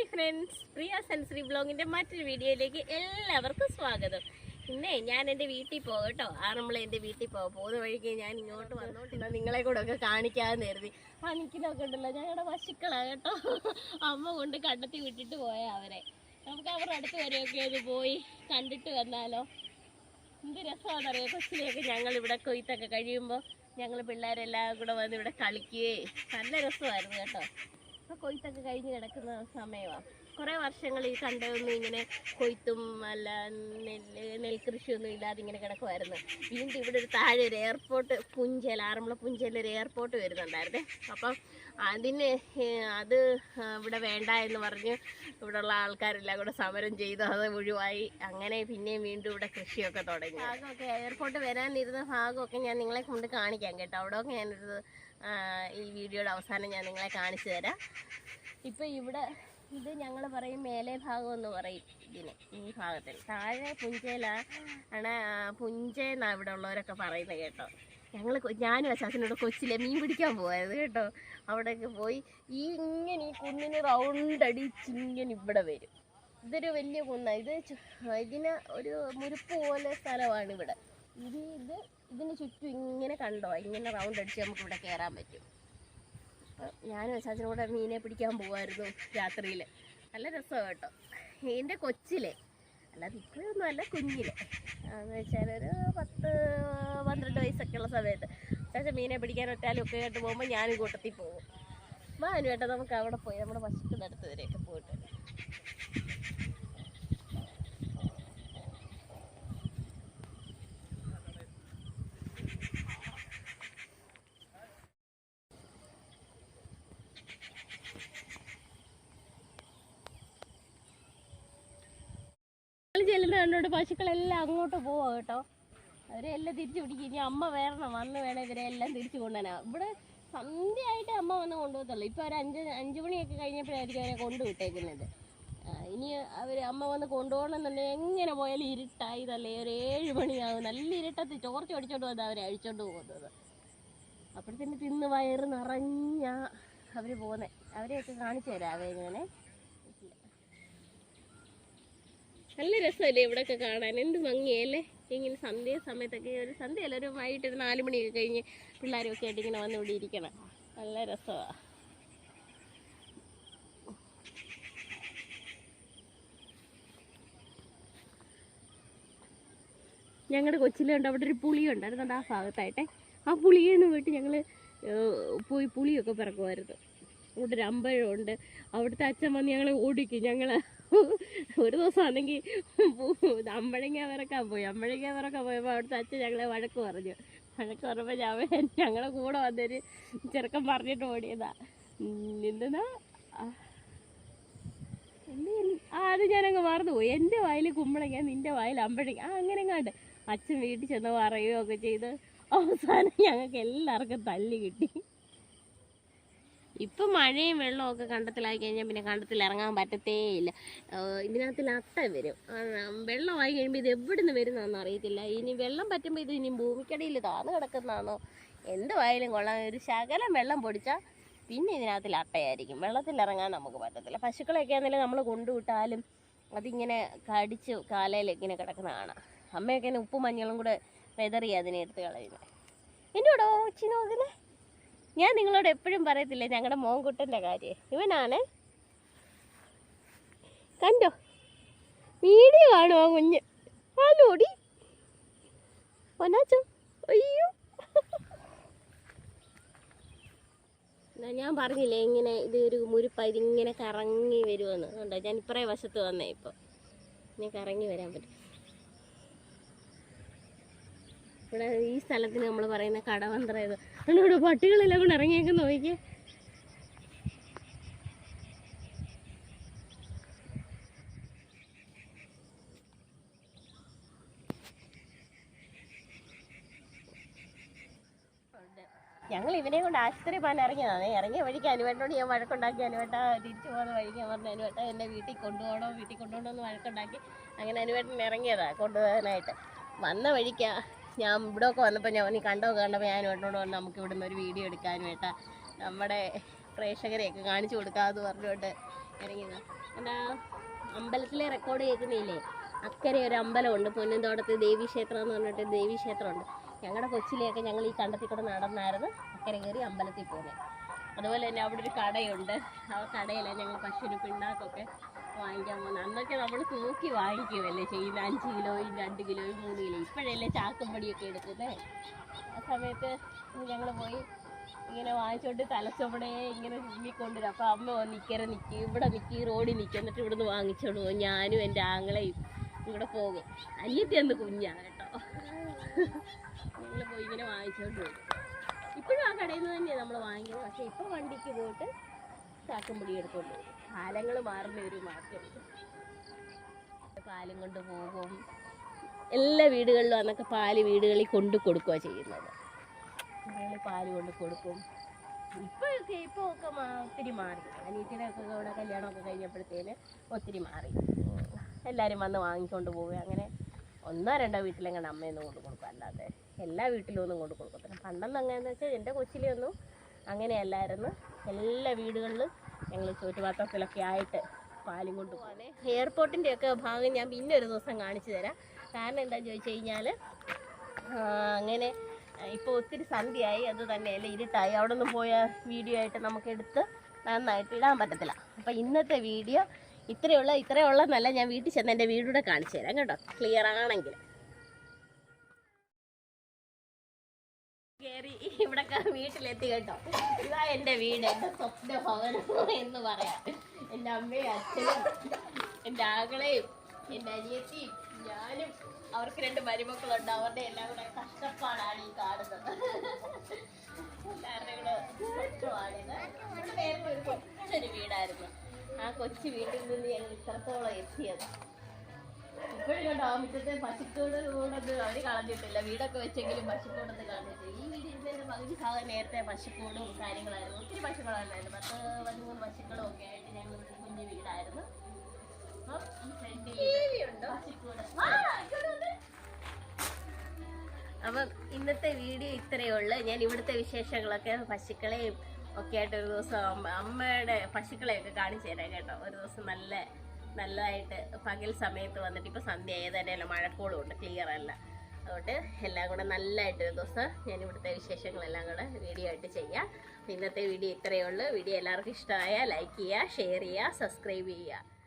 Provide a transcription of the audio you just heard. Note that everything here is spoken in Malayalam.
ഹായ് ഫ്രണ്ട്സ് പ്രിയ സെൻസറി ബ്ലോഗിന്റെ മറ്റൊരു വീഡിയോയിലേക്ക് എല്ലാവർക്കും സ്വാഗതം. പിന്നെ ഞാൻ എന്റെ വീട്ടിൽ പോകും കേട്ടോ. ആറന്മുള എന്റെ വീട്ടിൽ പോകും. പോകുന്ന വഴിക്ക് ഞാൻ ഇങ്ങോട്ട് വന്നോട്ടില്ല നിങ്ങളെ കൂടെ ഒക്കെ കാണിക്കാമെന്ന് കരുതി. ആ ഉണ്ടല്ലോ. ഞങ്ങളുടെ പശുക്കളാണ് കേട്ടോ. അമ്മ കൊണ്ട് കണ്ടെത്തി വിട്ടിട്ട് പോയ അവരെ. നമുക്ക് അവരുടെ അടുത്ത് വരെയൊക്കെ ഒന്ന് പോയി കണ്ടിട്ട് വന്നാലോ. എന്ത് രസമാണെന്നറിയാം? കൊച്ചിനെയൊക്കെ ഞങ്ങൾ ഇവിടെ കൊയ്ത്തൊക്കെ കഴിയുമ്പോൾ ഞങ്ങൾ പിള്ളേരെല്ലാം കൂടെ വന്ന് ഇവിടെ കളിക്കുകയും. നല്ല രസമായിരുന്നു കേട്ടോ. ഇപ്പൊ കൊയ്ത്തൊക്കെ കഴിഞ്ഞ് കിടക്കുന്ന സമയമാണ് കുറേ വർഷങ്ങൾ ഈ കണ്ടതൊന്നും ഇങ്ങനെ കൊയ്ത്തും അല്ല നെല്ല് നെൽകൃഷിയൊന്നും ഇല്ലാതെ ഇങ്ങനെ കിടക്കുമായിരുന്നു വീണ്ടും ഇവിടെ ഒരു താഴെ ഒരു എയർപോർട്ട് പുഞ്ചേൽ ആറന്മുള പുഞ്ചയിൽ ഒരു എയർപോർട്ട് വരുന്നുണ്ടായിരുന്നേ. അപ്പം അതിന് അത് ഇവിടെ വേണ്ട എന്ന് പറഞ്ഞ് ഇവിടെയുള്ള ആൾക്കാരെല്ലാം കൂടെ സമരം ചെയ്തു. അത് ഒഴിവായി. അങ്ങനെ പിന്നെയും വീണ്ടും ഇവിടെ കൃഷിയൊക്കെ തുടങ്ങി. ഭാഗമൊക്കെ എയർപോർട്ട് വരാനിരുന്ന ഭാഗമൊക്കെ ഞാൻ നിങ്ങളെ കൊണ്ട് കാണിക്കാം കേട്ടോ. അവിടെയൊക്കെ ഞാനൊരു ഈ വീഡിയോയുടെ അവസാനം ഞാൻ നിങ്ങളെ കാണിച്ചു തരാം. ഇപ്പോൾ ഇവിടെ ഇത് ഞങ്ങൾ പറയും മേലെ ഭാഗം എന്ന് പറയും ഇതിന് ഈ ഭാഗത്തിൽ. താഴെ പുഞ്ചയിലാണ് പുഞ്ചയെന്നാണ് ഇവിടെ ഉള്ളവരൊക്കെ പറയുന്നത് കേട്ടോ. ഞങ്ങൾ ഞാനും അച്ചാച്ചനോട് കൊച്ചിലെ മീൻ പിടിക്കാൻ പോയത് കേട്ടോ. അവിടെയൊക്കെ പോയി ഈ ഇങ്ങനെ ഈ കുന്നിന് റൗണ്ട് അടിച്ച് ഇവിടെ വരും. ഇതൊരു വലിയ കുന്ന. ഇത് ഇതിന് ഒരു മുരുപ്പ് പോലെ സ്ഥലമാണ് ഇവിടെ. ഇത് ഇത് ഇതിന് ചുറ്റും ഇങ്ങനെ കണ്ടോ? ഇങ്ങനെ റൗണ്ട് അടിച്ച് നമുക്ക് ഇവിടെ കയറാൻ പറ്റും. അപ്പം ഞാനും അച്ചാച്ചനും കൂടെ മീനെ പിടിക്കാൻ പോകുമായിരുന്നു രാത്രിയിൽ നല്ല രസമാണ് കേട്ടോ. എന്റെ കൊച്ചിലെ. അല്ല ഇപ്പോഴൊന്നും അല്ല കുഞ്ഞിലെ. എന്ന് വെച്ചാൽ ഒരു പത്ത് പന്ത്രണ്ട് വയസ്സൊക്കെ ഉള്ള സമയത്ത്. അച്ചാച്ചൻ മീനെ പിടിക്കാൻ ഒറ്റാലും ഒക്കെ ആയിട്ട് പോകുമ്പോൾ ഞാനും കൂട്ടത്തിൽ പോകും. വാ അനുവേട്ടാ നമുക്ക് അവിടെ പോയി. നമ്മുടെ പശുക്കളുടെ അടുത്ത് വരെയൊക്കെ പോയിട്ട് ചെല്ലുന്ന കണ്ടോണ്ട് പശുക്കളെല്ലാം അങ്ങോട്ട് പോവാ കേട്ടോ. അവരെല്ലാം തിരിച്ചു പിടിക്കും. ഇനി അമ്മ വരണം. വന്ന് വേണം ഇവരെ എല്ലാം തിരിച്ചു കൊണ്ടുവരാ ഇവിടെ സന്ധ്യയായിട്ട് അമ്മ വന്ന് കൊണ്ടുപോകത്തുള്ളൂ. ഇപ്പൊ ഒരു അഞ്ച് അഞ്ചു മണിയൊക്കെ കഴിഞ്ഞപ്പോഴായിരിക്കും അവരെ കൊണ്ടുവിട്ടേക്കുന്നത് ഇനി അവർ അമ്മ വന്ന് കൊണ്ടുപോകണമെന്നുണ്ടെങ്കിൽ എങ്ങനെ പോയാലും ഇരുട്ടായി തല്ലേ ഒരു ഏഴ് മണിയാവും. നല്ല ഇരുട്ടത്ത് ചോർച്ച അടിച്ചോണ്ട് വന്ന് അവരെ അഴിച്ചോണ്ട് പോകുന്നത്. അപ്പോഴത്തേന് തിന്ന് വയറ് നിറഞ്ഞ അവർ പോകുന്നത് അവരെയൊക്കെ കാണിച്ചു തരാം ഇങ്ങനെ. നല്ല രസമല്ലേ ഇവിടെയൊക്കെ കാണാൻ? എന്ത് ഭംഗിയല്ലേ? ഇങ്ങനെ സന്ധ്യ സമയത്തൊക്കെ ഒരു സന്ധ്യയല്ല? ഒരു വൈകിട്ട് ഒരു നാല് മണിയൊക്കെ കഴിഞ്ഞ് പിള്ളേരൊക്കെ ആയിട്ട് ഇങ്ങനെ വന്ന് ഇവിടെ ഇരിക്കണം നല്ല രസമാണ് ഞങ്ങളുടെ കൊച്ചിലുണ്ട് അവിടെ ഒരു പുളി ഉണ്ടായിരുന്നു. ആ ഭാഗത്തായിട്ടെ. ആ പുളിയിൽ നിന്ന് പോയിട്ട് ഞങ്ങൾ പോയി പുളിയൊക്കെ പിറക്കുമായിരുന്നു. അവിടെ ഒരു അമ്പഴമുണ്ട്. അവിടുത്തെ അച്ഛൻ വന്ന് ഞങ്ങളെ ഓടിക്കും. ഞങ്ങൾ ഒരു ദിവസം ആണെങ്കിൽ അമ്പഴങ്ങ വിറക്കാൻ പോയി. അമ്പഴങ്ങ വിറക്കാൻ പോയപ്പോൾ അവിടുത്തെ അച്ഛൻ ഞങ്ങളെ വഴക്ക് പറഞ്ഞു. വഴക്ക് പറഞ്ഞപ്പോൾ ഞാൻ ഞങ്ങളെ കൂടെ വന്നൊരു ചെറുക്കൻ പറഞ്ഞിട്ട് ഓടിയതാ. നിന്നാ ആ അത് ഞാനങ്ങ് മറന്നുപോയി. എന്റെ വായിൽ കുമ്പളങ്ങ നിന്റെ വായിൽ അമ്പഴങ്ങ ആ അങ്ങനെ കണ്ട് അച്ഛൻ വീട്ടിൽ ചെന്ന് പറയുകയൊക്കെ ചെയ്ത് അവസാനം ഞങ്ങൾക്ക് എല്ലാവർക്കും തല്ലി കിട്ടി. ഇപ്പം മഴയും വെള്ളവും ഒക്കെ കണ്ടത്തിലായി കഴിഞ്ഞാൽ പിന്നെ കണ്ടത്തിൽ ഇറങ്ങാൻ പറ്റത്തേ ഇല്ല. ഇതിനകത്തിൽ അട്ട വരും. വെള്ളമായി കഴിയുമ്പോൾ ഇത് എവിടെ നിന്ന് വരുന്നതെന്ന് അറിയത്തില്ല. ഇനി വെള്ളം പറ്റുമ്പോൾ ഇത് ഇനി ഭൂമിക്കടിയിൽ താന്ന് കിടക്കുന്നതാണോ? എന്തുവായാലും കൊള്ളാം. ഒരു ശകലം വെള്ളം പൊടിച്ചാൽ പിന്നെ ഇതിനകത്തിൽ അട്ടയായിരിക്കും. വെള്ളത്തിൽ ഇറങ്ങാൻ നമുക്ക് പറ്റത്തില്ല. പശുക്കളൊക്കെ ആണെങ്കിലും നമ്മൾ കൊണ്ടുവിട്ടാലും അതിങ്ങനെ കടിച്ച് കാലയിൽ ഇങ്ങനെ കിടക്കുന്ന അമ്മയൊക്കെ ഉപ്പും മഞ്ഞളും കൂടെ വെതറി അതിനെ എടുത്ത് കളയുന്നത് ഉച്ചി നോക്കുന്നേ? ഞാൻ നിങ്ങളോട് എപ്പോഴും പറയത്തില്ലേ ഞങ്ങളുടെ മോൻകുട്ടന്റെ കാര്യം? ഇവനാണ്. കണ്ടോ? വീഡിയോ കാണുമോ കുഞ്ഞ്. ആലോടി. ഒന്നാച്ചോ. അയ്യോ. ഞാൻ പറഞ്ഞില്ലേ ഇങ്ങനെ ഇത് ഒരു മുരിപ്പായി ഇതിങ്ങനെ കറങ്ങി വരുമെന്ന് കണ്ടോ? ഞാൻ ഇപ്പറേ വശത്ത് വന്നേ ഇപ്പോൾ ഇനി കറങ്ങി വരാൻ പറ്റും. ഇവിടെ ഈ സ്ഥലത്തിന് നമ്മൾ പറയുന്ന കടവന്ത്ര ഇത്. അതുകൊണ്ട് ഇവിടെ പട്ടികളെല്ലാം കൊണ്ട് ഇറങ്ങിയൊക്കെ നോക്കിയേ. ഞങ്ങൾ ഇവനെ കൊണ്ട് ആശുപത്രി പോകാൻ ഇറങ്ങിയതാണ്. ഇറങ്ങിയ വഴിക്ക് അനുവേട്ടോട് ഞാൻ വഴക്കുണ്ടാക്കി. അനുവേട്ട തിരിച്ചു പോകുന്ന വഴിക്ക് ഞാൻ പറഞ്ഞു അനുവേട്ട എന്നെ വീട്ടിൽ കൊണ്ടുപോകണോ? വീട്ടിൽ കൊണ്ടുപോകണോ എന്ന് വഴക്കുണ്ടാക്കി. അങ്ങനെ അനുവേട്ടൻ ഇറങ്ങിയതാണ് കൊണ്ടുപോകാനായിട്ട്. വന്ന വഴിക്കാ ഞാൻ ഇവിടെ ഒക്കെ വന്നപ്പോൾ ഞാൻ നീ കണ്ടോ കണ്ടപ്പോൾ ഞാൻ ഇവിടെ പറഞ്ഞു നമുക്ക് ഇവിടുന്ന് ഒരു വീഡിയോ എടുക്കാൻ ഏട്ടാ. നമ്മുടെ പ്രേക്ഷകരെയൊക്കെ കാണിച്ചു കൊടുക്കാമെന്ന് പറഞ്ഞുകൊണ്ട് ഇറങ്ങിയത്. എന്താ അമ്പലത്തിലെ റെക്കോർഡ് കേൾക്കുന്നില്ലേ? അക്കരെ ഒരു അമ്പലമുണ്ട് ദേവി ദേവീക്ഷേത്രം എന്ന് പറഞ്ഞിട്ട് ദേവി ക്ഷേത്രമുണ്ട്. ഞങ്ങളുടെ കൊച്ചിലെയൊക്കെ ഞങ്ങൾ ഈ കണ്ടത്തിൽ കൂടെ നടന്നായിരുന്നു അക്കരെ കയറി അമ്പലത്തിൽ പോകുന്നത് അതുപോലെ തന്നെ അവിടെ ഒരു കടയുണ്ട്. ആ കടയിലാണ് ഞങ്ങൾ പശുവിന് പിണ്ണാക്കൊക്കെ വാങ്ങിക്കാൻ പോകുന്നത് അന്നൊക്കെ നമ്മൾ തൂക്കി വാങ്ങിക്കുമല്ലേ ചെയ്യുന്ന അഞ്ച് കിലോയും രണ്ട് കിലോയും മൂന്ന് കിലോയും. ഇപ്പോഴല്ലേ ചാക്കുംപടിയൊക്കെ എടുക്കുന്നത് ആ സമയത്ത് ഞങ്ങൾ പോയി ഇങ്ങനെ വാങ്ങിച്ചോണ്ട് തലച്ചോടെ ഇങ്ങനെ ചുമ്മിക്കൊണ്ടുവരും അപ്പോൾ അമ്മ വന്ന് നിൽക്കരെ നിൽക്കി ഇവിടെ നിൽക്കി റോഡിൽ നിൽക്കി എന്നിട്ട് ഇവിടുന്ന് വാങ്ങിച്ചോണ്ട് പോകും ഞാനും എന്റെ ആങ്ങളെയും ഇവിടെ പോകും. അനിയത്തി അന്ന് കുഞ്ഞാണ് കേട്ടോ. ഞങ്ങൾ പോയി ഇങ്ങനെ വാങ്ങിച്ചോണ്ട് പോകും. ഇപ്പോഴും ആ കടയിൽ നിന്ന് തന്നെയാണ് നമ്മൾ വാങ്ങിക്കുന്നത്. പക്ഷേ ഇപ്പോൾ വണ്ടിക്ക് പോയിട്ട് ചാക്കുംപൊടി എടുത്തോണ്ട് പോകും. കാലങ്ങൾ മാറുന്ന ഒരു മാറ്റം. പാലും കൊണ്ട് പോകും. എല്ലാ വീടുകളിലും അന്നൊക്കെ പാൽ വീടുകളിൽ കൊണ്ട് കൊടുക്കുക ചെയ്യുന്നത്. പാൽ കൊണ്ട് കൊടുക്കും. ഇപ്പോഴൊക്കെ ഇപ്പോൾ ഒക്കെ ഒത്തിരി മാറി. അനിയത്തിയുടെ ഒക്കെ ഇവിടെ കല്യാണമൊക്കെ കഴിഞ്ഞപ്പോഴത്തേന് ഒത്തിരി മാറി. എല്ലാവരും വന്ന് വാങ്ങിക്കൊണ്ട് പോവുക. അങ്ങനെ ഒന്നോ രണ്ടോ വീട്ടിലെങ്ങനെ അമ്മയൊന്നും കൊണ്ട് കൊടുക്കും. അല്ലാതെ എല്ലാ വീട്ടിലും ഒന്നും കൊണ്ട് കൊടുക്കത്തില്ല. പണ്ടൊന്നും അങ്ങനെയെന്ന് വെച്ചാൽ എന്റെ കൊച്ചിലെയൊന്നും അങ്ങനെയല്ലായിരുന്നു. എല്ലാ വീടുകളിലും ഞങ്ങൾ ചുറ്റുപാത്രത്തിലൊക്കെ ആയിട്ട് പാലും കൊണ്ട് പോകാനേ എയർപോർട്ടിന്റെ ഒക്കെ ഭാഗം ഞാൻ പിന്നെ ഒരു ദിവസം കാണിച്ചു തരാം. കാരണം എന്താണെന്ന് ചോദിച്ചു കഴിഞ്ഞാൽ അങ്ങനെ ഇപ്പോൾ ഒത്തിരി സന്ധ്യയായി. അത് തന്നെയല്ല ഇരുട്ടായി. അവിടെ നിന്ന് പോയ വീഡിയോ ആയിട്ട് നമുക്കെടുത്ത് നന്നായിട്ട് ഇടാൻ പറ്റത്തില്ല. അപ്പം ഇന്നത്തെ വീഡിയോ ഇത്രയുള്ള ഇത്രയുള്ള നല്ല ഞാൻ വീട്ടിൽ ചെന്ന് എന്റെ വീടൂടെ കാണിച്ചു തരാം കേട്ടോ. ക്ലിയർ ആണെങ്കിൽ കയറി ഇവിടെ വീട്ടിലെത്തി കേട്ടോ. ഇതാ എന്റെ വീട് എന്റെ സ്വപ്ന ഭവനം എന്ന് പറയാം. എന്റെ അമ്മയും അച്ഛനും എന്റെ ആകളെയും എന്റെ അനിയത്തിയും ഞാനും അവർക്ക് രണ്ട് മരുമക്കളുണ്ട്. അവരുടെ എല്ലാം കൂടെ കഷ്ടപ്പാടാണ് ഈ കാണുന്നത്. നമ്മുടെ ഒരു കൊച്ചൊരു വീടായിരുന്നു. ആ കൊച്ചു വീട്ടിൽ നിന്ന് ഞങ്ങൾ ഇത്രത്തോളം എത്തിയത്. ഇപ്പോഴും കണ്ടോ ആ മുറ്റത്തെ പശുക്കൂട് കൂടൊന്നും അവർ കളഞ്ഞിട്ടില്ല. വീടൊക്കെ വെച്ചെങ്കിലും പശുക്കൂടൊന്നും കളഞ്ഞിട്ടില്ല. ഈ വീട് ഇതിന്റെ പകുതി ഭാഗം നേരത്തെ പശുക്കൂടും കാര്യങ്ങളായിരുന്നു. ഒത്തിരി പശുക്കളുണ്ടായിരുന്നു പത്ത് പതിമൂന്ന് പശുക്കളും ഒക്കെ ആയിട്ട് ഞങ്ങൾ കുഞ്ഞു വീടായിരുന്നു. അപ്പം ഈ ഫ്രണ്ടിൽ പശുക്കൂട്. അപ്പം ഇന്നത്തെ വീഡിയോ ഇത്രയേ ഉള്ളൂ. ഞാൻ ഇവിടുത്തെ വിശേഷങ്ങളൊക്കെ പശുക്കളെയും ഒക്കെ ആയിട്ട് ഒരു ദിവസം അമ്മ- അമ്മയുടെ പശുക്കളെയൊക്കെ കാണിച്ചു തരാം കേട്ടോ. ഒരു ദിവസം നല്ല നല്ലതായിട്ട് പകൽ സമയത്ത് വന്നിട്ട് ഇപ്പോൾ സന്ധ്യ ആയതന്നെയല്ല മഴക്കോളും ഉണ്ട് ക്ലിയർ അല്ല. അതുകൊണ്ട് എല്ലാം കൂടെ നല്ലതായിട്ട് ഒരു ദിവസം ഞാൻ ഇവിടുത്തെ വിശേഷങ്ങളെല്ലാം കൂടെ വീഡിയോ ആയിട്ട് ചെയ്യാം. ഇന്നത്തെ വീഡിയോ ഇത്രയേ ഉള്ളൂ. വീഡിയോ എല്ലാവർക്കും ഇഷ്ടമായ ലൈക്ക് ചെയ്യുക ഷെയർ ചെയ്യുക സബ്സ്ക്രൈബ് ചെയ്യുക.